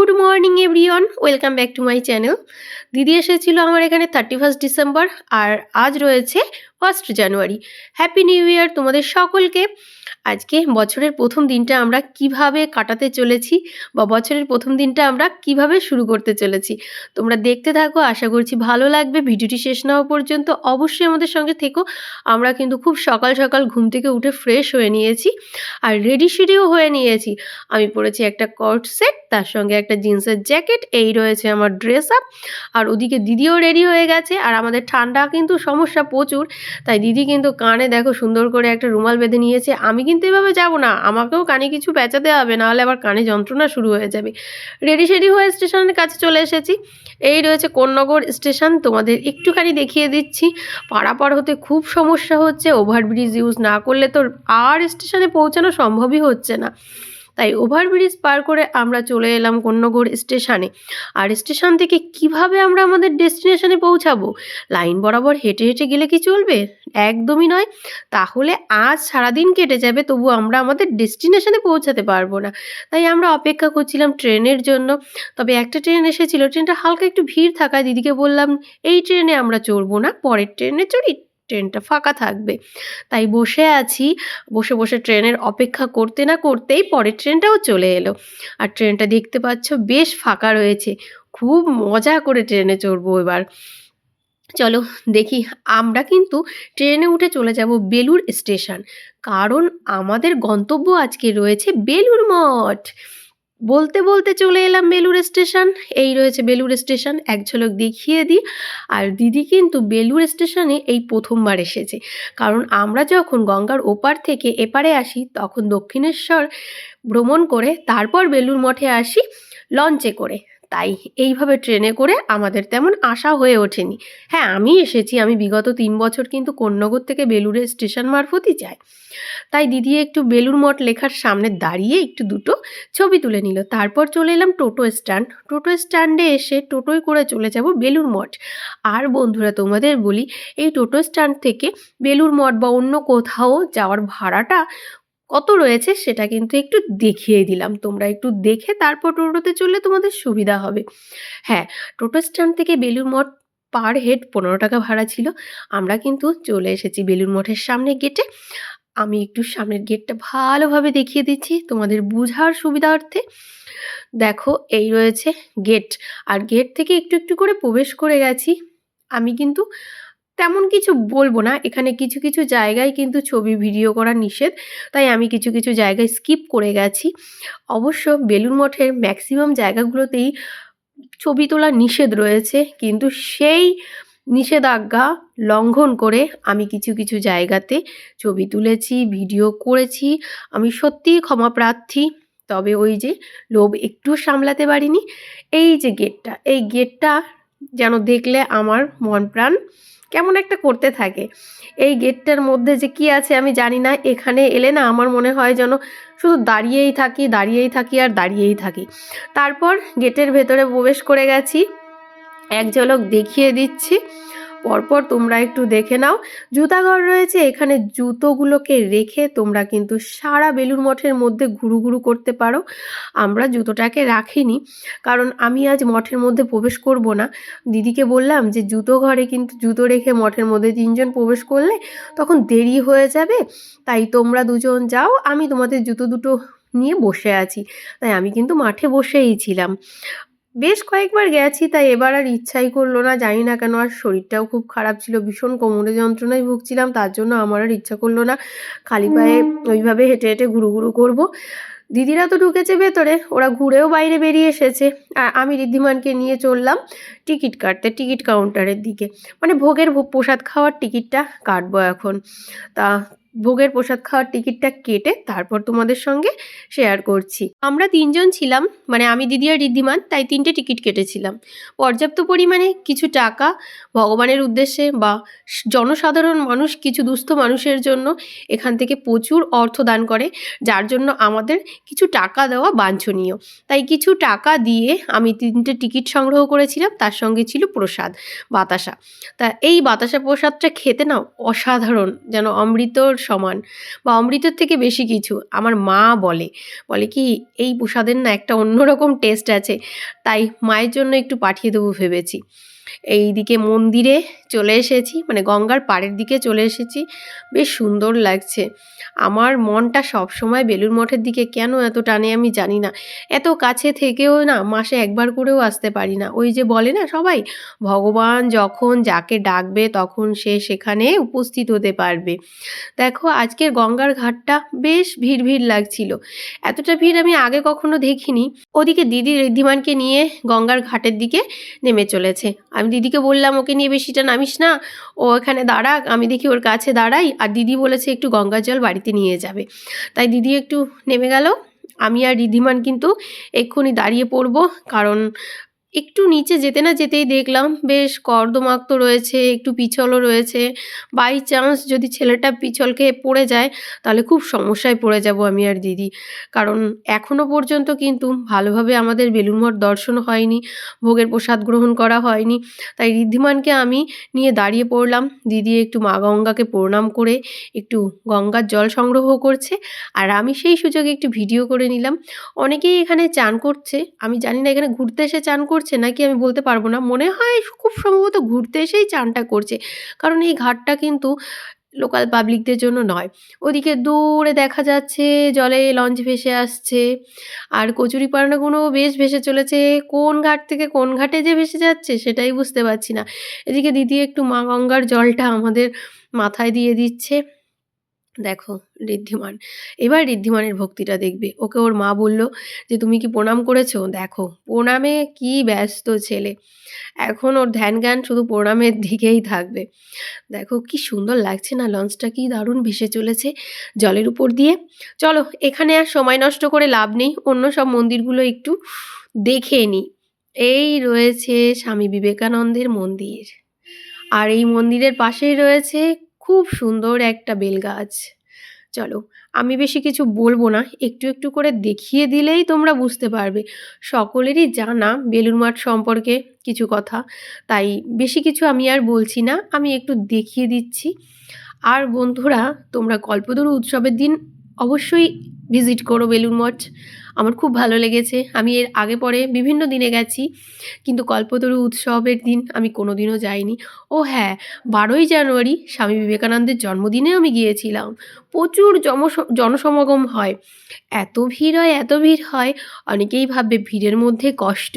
Good morning everyone welcome back to my channel দিদি এসেছিল আমার এখানে থার্টি ফার্স্ট ডিসেম্বর আর আজ রয়েছে first January happy new year তোমাদের সকলকে। আজকে বছরের প্রথম দিনটা আমরা কীভাবে কাটাতে চলেছি বা বছরের প্রথম দিনটা আমরা কীভাবে শুরু করতে চলেছি তোমরা দেখতে থাকো, আশা করছি ভালো লাগবে। ভিডিওটি শেষ না হওয়া পর্যন্ত অবশ্যই আমাদের সঙ্গে থেকো। আমরা কিন্তু খুব সকাল সকাল ঘুম থেকে উঠে ফ্রেশ হয়ে নিয়েছি আর রেডি শেডিও হয়ে নিয়েছি। আমি পড়েছি একটা কট সেট তার সঙ্গে একটা জিন্সের জ্যাকেট, এই রয়েছে আমার ড্রেস আপ আর ওদিকে দিদিও রেডি হয়ে গেছে, আর আমাদের ঠান্ডা কিন্তু সমস্যা প্রচুর। তাই দিদি কিন্তু কানে দেখো সুন্দর করে একটা রুমাল বেঁধে নিয়েছে। আমি কিন্তু এভাবে যাব না, আমাকেও কানে কিছু পেঁচাতে হবে, নাহলে আবার কানে যন্ত্রণা শুরু হয়ে যাবে। রেডি শেডি হয়ে স্টেশনের কাছে চলে এসেছি। এই রয়েছে কোন্নগর স্টেশন, তোমাদের একটুখানি দেখিয়ে দিচ্ছি। পারাপার হতে খুব সমস্যা হচ্ছে ওভারব্রিজ ইউজ না করলে তো আর স্টেশনে পৌঁছানো সম্ভবই হচ্ছে না। তাই ওভারব্রিজ পার করে আমরা চলে এলাম কন্যগড় স্টেশনে। আর স্টেশন থেকে কীভাবে আমরা আমাদের ডেস্টিনেশনে পৌঁছাবো? লাইন বরাবর হেঁটে হেঁটে গেলে কি চলবে? একদমই নয়। তাহলে আজ সারাদিন কেটে যাবে, তবু আমরা আমাদের ডেস্টিনেশনে পৌঁছাতে পারব না। তাই আমরা অপেক্ষা করছিলাম ট্রেনের জন্য। তবে একটা ট্রেন এসেছিল, ট্রেনটা হালকা একটু ভিড় থাকায় দিদিকে বললাম, এই ট্রেনে আমরা চড়বো না, পরের ট্রেনে চড়ি। ট্রেনটা ফাঁকা থাকবে। তাই বসে আছি। বসে বসে ট্রেনের অপেক্ষা করতে না করতেই পরের ট্রেনটাও চলে এলো। আর ট্রেনটা দেখতে পাচ্ছ বেশ ফাঁকা রয়েছে। খুব মজা করে ট্রেনে চড়বো এবার। চলো দেখি, আমরা কিন্তু ট্রেনে উঠে চলে যাব বেলুর স্টেশন। কারণ আমাদের গন্তব্য আজকে রয়েছে বেলুর মঠ। বলতে বলতে চলে এলাম বেলুর স্টেশন। এই রয়েছে বেলুড় স্টেশন। এক ঝলক দেখিয়ে দিই। আর দিদি কিন্তু বেলুর স্টেশনে এই প্রথমবার এসেছে। কারণ আমরা যখন গঙ্গার ওপার থেকে এপারে আসি, তখন দক্ষিণেশ্বর ভ্রমণ করে তারপর বেলুর মঠে আসি, লঞ্চে করে। তাই এইভাবে ট্রেনে করে আমাদের তেমন আশা হয়ে ওঠেনি। হ্যাঁ আমি এসেছি, আমি বিগত তিন বছর কিন্তু কন্যগর থেকে বেলুরের স্টেশন মারফতই যাই। তাই দিদি একটু বেলুর মঠ লেখার সামনে দাঁড়িয়ে একটু দুটো ছবি তুলে নিল। তারপর চলে এলাম টোটো স্ট্যান্ড। টোটো স্ট্যান্ডে এসে টোটোয় করে চলে যাব বেলুর মঠ। আর বন্ধুরা, তোমাদের বলি, এই টোটো স্ট্যান্ড থেকে বেলুর মঠ বা অন্য কোথাও যাওয়ার ভাড়াটা কত রয়েছে সেটা কিন্তু একটু দেখিয়ে দিলাম। তোমরা একটু দেখে তারপর টোটোতে চললে তোমাদের সুবিধা হবে। হ্যাঁ টোটো স্ট্যান্ড থেকে বেলুর মঠ পার হেড পনেরো টাকা ভাড়া ছিল। আমরা কিন্তু চলে এসেছি বেলুর মঠের সামনে গেটে। আমি একটু সামনের গেটটা ভালোভাবে দেখিয়ে দিচ্ছি তোমাদের বোঝার সুবিধার্থে। দেখো, এই রয়েছে গেট। আর গেট থেকে একটু একটু করে প্রবেশ করে গেছি। আমি কিন্তু তেমন কিছু বলব না। এখানে কিছু কিছু জায়গায় কিন্তু ছবি ভিডিও করা নিষেধ, তাই আমি কিছু কিছু জায়গায় স্কিপ করে গেছি। অবশ্য বেলুর মঠের ম্যাক্সিমাম জায়গাগুলোতেই ছবি তোলা নিষেধ রয়েছে, কিন্তু সেই নিষেধাজ্ঞা লঙ্ঘন করে আমি কিছু কিছু জায়গাতে ছবি তুলেছি, ভিডিও করেছি। আমি সত্যিই ক্ষমা প্রার্থী, তবে ওই যে লোভ একটু সামলাতে পারিনি। এই যে গেটটা, এই গেটটা যেন দেখলে আমার মন প্রাণ কেমন একটা করতে থাকে। এই গেটটার মধ্যে যে কি আছে আমি জানি না, এখানে এলে না আমার মনে হয় যেন শুধু দাঁড়িয়েই থাকি দাঁড়িয়েই থাকি আর দাঁড়িয়েই থাকি। তারপর গেটের ভেতরে প্রবেশ করে গেছি। এক ঝলক দেখিয়ে দিচ্ছি। পরপর তোমরা একটু দেখে নাও। জুতাঘর রয়েছে, এখানে জুতোগুলোকে রেখে তোমরা কিন্তু সারা বেলুর মঠের মধ্যে ঘুরু ঘুরু করতে পারো। আমরা জুতোটাকে রাখিনি, কারণ আমি আজ মঠের মধ্যে প্রবেশ করব না। দিদিকে বললাম যে, জুতো ঘরে কিন্তু জুতো রেখে মঠের মধ্যে তিনজন প্রবেশ করলে তখন দেরি হয়ে যাবে, তাই তোমরা দুজন যাও, আমি তোমাদের জুতো দুটো নিয়ে বসে আছি। তাই আমি কিন্তু মাঠে বসেই ছিলাম। বেশ কয়েকবার গেছি তাই এবার আর ইচ্ছাই করল না জানি না কেন আর শরীরটাও খুব খারাপ ছিল ভীষণ কোমরে যন্ত্রণায় ভুগছিলাম তার জন্য আমার আর ইচ্ছা করল না খালি পায়ে ওইভাবে হেঁটে হেঁটে ঘুরু ঘুরু করব। দিদিরা তো ঢুকেছে ভেতরে ওরা ঘুরেও বাইরে বেরিয়ে এসেছে আর আমি ঋদ্ধিমানকে নিয়ে চললাম টিকিট কাটতে টিকিট কাউন্টারের দিকে। মানে ভোগের ভোগ প্রসাদ খাওয়ার টিকিটটা কাটবো এখন। তা ভোগের প্রসাদ খাওয়ার টিকিটটা কেটে তারপর তোমাদের সঙ্গে শেয়ার করছি। আমরা তিনজন ছিলাম মানে আমি দিদি আর ঋদ্ধিমান তাই তিনটে টিকিট কেটেছিলাম। পর্যাপ্ত পরিমাণে কিছু টাকা ভগবানের উদ্দেশ্যে বা জনসাধারণ মানুষ, কিছু দুস্থ মানুষের জন্য এখান থেকে প্রচুর অর্থ দান করে, যার জন্য আমাদের কিছু টাকা দেওয়া বাঞ্ছনীয়। তাই কিছু টাকা দিয়ে আমি তিনটে টিকিট সংগ্রহ করেছিলাম, তার সঙ্গে ছিল প্রসাদ, বাতাসা। তা এই বাতাসা প্রসাদটা খেতে না অসাধারণ, যেন অমৃতর সমান বা অমৃতের থেকে বেশি কিছু। আমার মা বলে বলে কি, এই প্রসাদের না একটা অন্যরকম টেস্ট আছে। তাই মায়ের জন্য একটু পাঠিয়ে দেবো ভেবেছি। এই দিকে মন্দিরে চলে এসেছি মানে গঙ্গার পাড়ের দিকে চলে এসেছি। বেশ সুন্দর লাগছে। আমার মনটা সব সময় বেলুর মঠের দিকে কেন এত টানে আমি জানি না। এত কাছে থেকেও না মাসে একবার করেও আসতে পারি না। ওই যে বলে না সবাই, ভগবান যখন যাকে ডাকবে তখন সে সেখানে উপস্থিত হতে পারবে। দেখো আজকের গঙ্গার ঘাটটা বেশ ভিড় ভিড় লাগছিল। এতটা ভিড় আমি আগে কখনো দেখিনি। ওদিকে দিদি ঋদ্ধিমানকে নিয়ে গঙ্গার ঘাটের দিকে নেমে চলেছে। আমি দিদিকে বললাম, ওকে নিয়ে বেশিটা নামিস না। ও এখানে দাঁড়াক, আমি দেখি ওর কাছে দাঁড়াই। আর দিদি বলেছে, একটু গঙ্গার জল বাড়িতে নিয়ে যাবে। তাই দিদি একটু নেমে গেল। আমি আর রিধিমান কিন্তু এক্ষুনি দাঁড়িয়ে পড়ব, কারণ একটু নিচে যেতে না যেতেই দেখলাম, বেশ কর্দমাক্ত রয়েছে, একটু পিছলও রয়েছে। বাই চান্স যদি ছেলেটা পিছল খেয়ে পড়ে যায়, তাহলে খুব সমস্যায় পড়ে যাব আমি আর দিদি। কারণ এখনও পর্যন্ত কিন্তু ভালোভাবে আমাদের বেলুর মঠ দর্শন হয়নি, ভোগের প্রসাদ গ্রহণ করা হয়নি। তাই ঋদ্ধিমানকে আমি নিয়ে দাঁড়িয়ে পড়লাম। দিদি একটু মা গঙ্গাকে প্রণাম করে, একটু গঙ্গার জল সংগ্রহ করছে, আর আমি সেই সুযোগে একটু ভিডিও করে নিলাম। অনেকেই এখানে চান করছে, আমি জানি না এখানে ঘুরতে এসে চান নাকি আমি বলতে পারব না। মনে হয় খুব সম্ভবত ঘুরতে এসেই চানটা করছে। কারণ এই ঘাটটা কিন্তু লোকাল পাবলিকদের জন্য নয়। ওদিকে দূরে দেখা যাচ্ছে, জলে লঞ্চ ভেসে আসছে। আর কচুরিপানাগুলো বেশ ভেসে চলেছে। কোন ঘাট থেকে কোন ঘাটে যে ভেসে যাচ্ছে সেটাই বুঝতে পারছি না। এদিকে দিদি একটু মা গঙ্গার জলটা আমাদের মাথায় দিয়ে দিচ্ছে। দেখো ঋদ্ধিমান, এবার ঋদ্ধিমানের ভক্তিটা দেখবে। ওকে ওর মা বলল যে, তুমি কি প্রণাম করেছ? দেখো, প্রণামে কি ব্যস্ত ছেলে। এখন ওর ধ্যান জ্ঞান শুধু প্রণামের দিকেই থাকবে। দেখো কি সুন্দর লাগছে না, লঞ্চটা কি দারুণ ভেসে চলেছে জলের উপর দিয়ে। চলো, এখানে আর সময় নষ্ট করে লাভ নেই, অন্য সব মন্দিরগুলো একটু দেখে নিই এই রয়েছে স্বামী বিবেকানন্দের মন্দির। আর এই মন্দিরের পাশেই রয়েছে খুব সুন্দর একটা বেলগাছ। চলো, আমি বেশি কিছু বলব না, একটু একটু করে দেখিয়ে দিলেই তোমরা বুঝতে পারবে। সকলেরই জানা বেলুর মাঠ সম্পর্কে কিছু কথা, তাই বেশি কিছু আমি আর বলছি না, আমি একটু দেখিয়ে দিচ্ছি। আর বন্ধুরা, তোমরা কল্পতরু উৎসবের দিন অবশ্যই ভিজিট করো বেলুর মঠ। আমার খুব ভালো লেগেছে। আমি এর আগে পরে বিভিন্ন দিনে গেছি, কিন্তু কল্পতরু উৎসবের দিন আমি কোনো দিনও যাইনি। ও হ্যাঁ বারোই জানুয়ারি স্বামী বিবেকানন্দের জন্মদিনে আমি গিয়েছিলাম। প্রচুর জনসমাগম হয়। এত ভিড় হয়, এত ভিড় হয়, অনেকেই ভাববে ভিড়ের মধ্যে কষ্ট।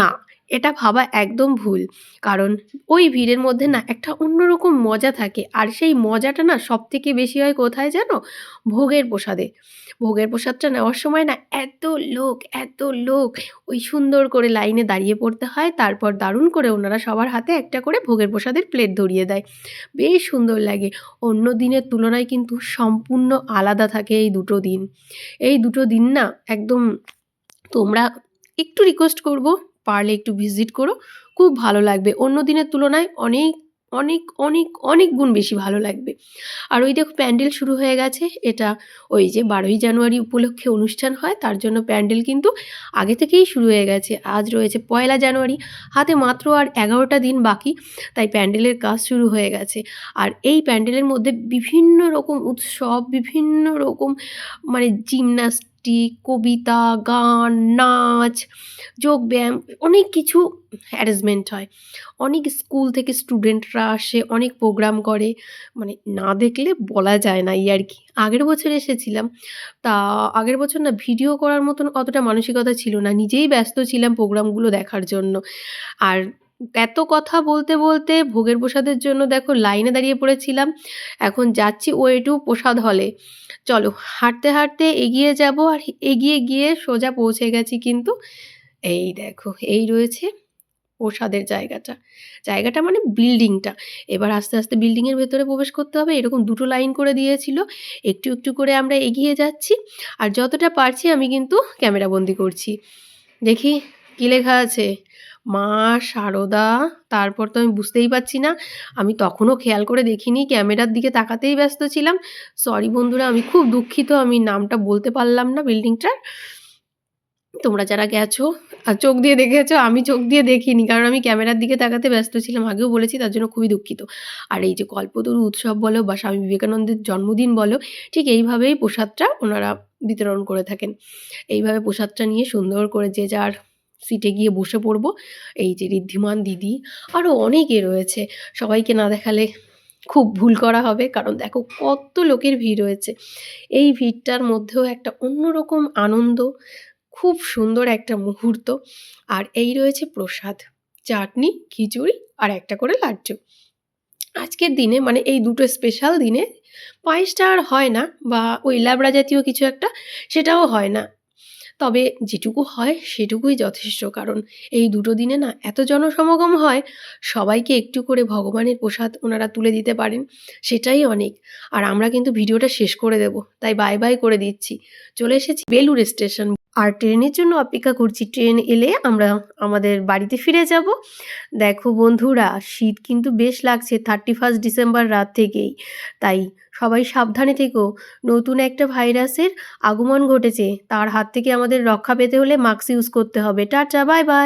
না এটা ভাবা একদম ভুল। কারণ ওই ভিড়ের মধ্যে না একটা অন্যরকম মজা থাকে। আর সেই মজাটা না সব থেকে বেশি হয় কোথায় জানো? ভোগের প্রসাদে। ভোগের প্রসাদটা নেওয়ার সময় না এত লোক এত লোক। ওই সুন্দর করে লাইনে দাঁড়িয়ে পড়তে হয়। তারপর দারুণ করে ওনারা সবার হাতে একটা করে ভোগের প্রসাদের প্লেট ধরিয়ে দেয়। বেশ সুন্দর লাগে। অন্য দিনের তুলনায় কিন্তু সম্পূর্ণ আলাদা থাকে এই দুটো দিন। এই দুটো দিন না একদম তোমরা একটু রিকোয়েস্ট করব। পারলে একটু ভিজিট করো, খুব ভালো লাগবে। অন্য দিনের তুলনায় অনেক অনেক অনেক অনেক গুণ বেশি ভালো লাগবে। আর ওই দেখো প্যান্ডেল শুরু হয়ে গেছে, এটা ওই যে বারোই জানুয়ারি উপলক্ষে অনুষ্ঠান হয়, তার জন্য প্যান্ডেল কিন্তু আগে থেকেই শুরু হয়ে গেছে। আজ রয়েছে পয়লা জানুয়ারি, হাতে মাত্র আর এগারোটা দিন বাকি, তাই প্যান্ডেলের কাজ শুরু হয়ে গেছে। আর এই প্যান্ডেলের মধ্যে বিভিন্ন রকম উৎসব, বিভিন্ন রকম মানে জিমনাস্টিক কবিতা, গান, নাচ, যোগব্যায়াম, অনেক কিছু অ্যারেঞ্জমেন্ট হয়। অনেক স্কুল থেকে স্টুডেন্টরা আসে, অনেক প্রোগ্রাম করে। মানে না দেখলে বলা যায় না এই আর কি। আগের বছর এসেছিলাম। তা আগের বছর না ভিডিও করার মতন অতটা মানসিকতা ছিল না। নিজেই ব্যস্ত ছিলাম প্রোগ্রামগুলো দেখার জন্য। আর এত কথা বলতে বলতে ভোগের প্রসাদের জন্য দেখো লাইনে দাঁড়িয়ে পড়েছিলাম। এখন যাচ্ছি ওয়ে টু প্রসাদ হলে চলো, হাঁটতে হাঁটতে এগিয়ে যাব আর এগিয়ে গিয়ে সোজা পৌঁছে গেছি কিন্তু এই দেখো, এই রয়েছে প্রসাদের জায়গাটা। জায়গাটা মানে বিল্ডিংটা এবার আস্তে আস্তে বিল্ডিংয়ের ভেতরে প্রবেশ করতে হবে। এরকম দুটো লাইন করে দিয়েছিল। একটু একটু করে আমরা এগিয়ে যাচ্ছি আর যতটা পারছি আমি কিন্তু ক্যামেরা বন্দি করছি। দেখি কী লেখা আছে? মা, সারদা, তারপর তো আমি বুঝতেই পারছি না। আমি তখনও খেয়াল করে দেখিনি, ক্যামেরার দিকে তাকাতেই ব্যস্ত ছিলাম। সরি বন্ধুরা, আমি খুব দুঃখিত, আমি নামটা বলতে পারলাম না বিল্ডিংটার। তোমরা যারা গেছো আর চোখ দিয়ে দেখেছ, আমি চোখ দিয়ে দেখিনি, কারণ আমি ক্যামেরার দিকে তাকাতে ব্যস্ত ছিলাম, আগেও বলেছি, তার জন্য খুবই দুঃখিত। আর এই যে কল্পতরু উৎসব বলো, বা স্বামী বিবেকানন্দের জন্মদিন বলো, ঠিক এইভাবেই প্রসাদটা ওনারা বিতরণ করে থাকেন। এইভাবে প্রসাদটা নিয়ে সুন্দর করে যে যার সিটে গিয়ে বসে পড়ব। এই যে ঋদ্ধিমান দিদি আরও অনেকে রয়েছে। সবাইকে না দেখালে খুব ভুল করা হবে, কারণ দেখো কত লোকের ভিড় রয়েছে। এই ভিড়টার মধ্যেও একটা অন্যরকম আনন্দ, খুব সুন্দর একটা মুহূর্ত। আর এই রয়েছে প্রসাদ, চাটনি, খিচুড়ি আর একটা করে লাড্ডু। আজকের দিনে মানে এই দুটো স্পেশাল দিনে পায়েসটা আর হয় না বা ওই ল্যাবড়া জাতীয় কিছু একটা, সেটাও হয় না। তবে যেটুকু হয় সেটুকুই যথেষ্ট। কারণ এই দুটো দিনে না এত জনসমাগম হয়, সবাইকে একটু করে ভগবানের প্রসাদ ওনারা তুলে দিতে পারেন, সেটাই অনেক। আর আমরা কিন্তু ভিডিওটা শেষ করে দেব, তাই বাই বাই করে দিচ্ছি। চলে এসেছি বেলুর স্টেশন। আর ট্রেনের জন্য অপেক্ষা করছি, ট্রেন এলে আমরা আমাদের বাড়িতে ফিরে যাব। দেখো বন্ধুরা, শীত কিন্তু বেশ লাগছে থার্টি ফার্স্ট ডিসেম্বর রাত থেকেই। তাই সবাই সাবধানে থেকো। নতুন একটা ভাইরাসের আগমন ঘটেছে। তার হাত থেকে আমাদের রক্ষা পেতে হলে মাস্ক ইউজ করতে হবে। Tata, bye bye.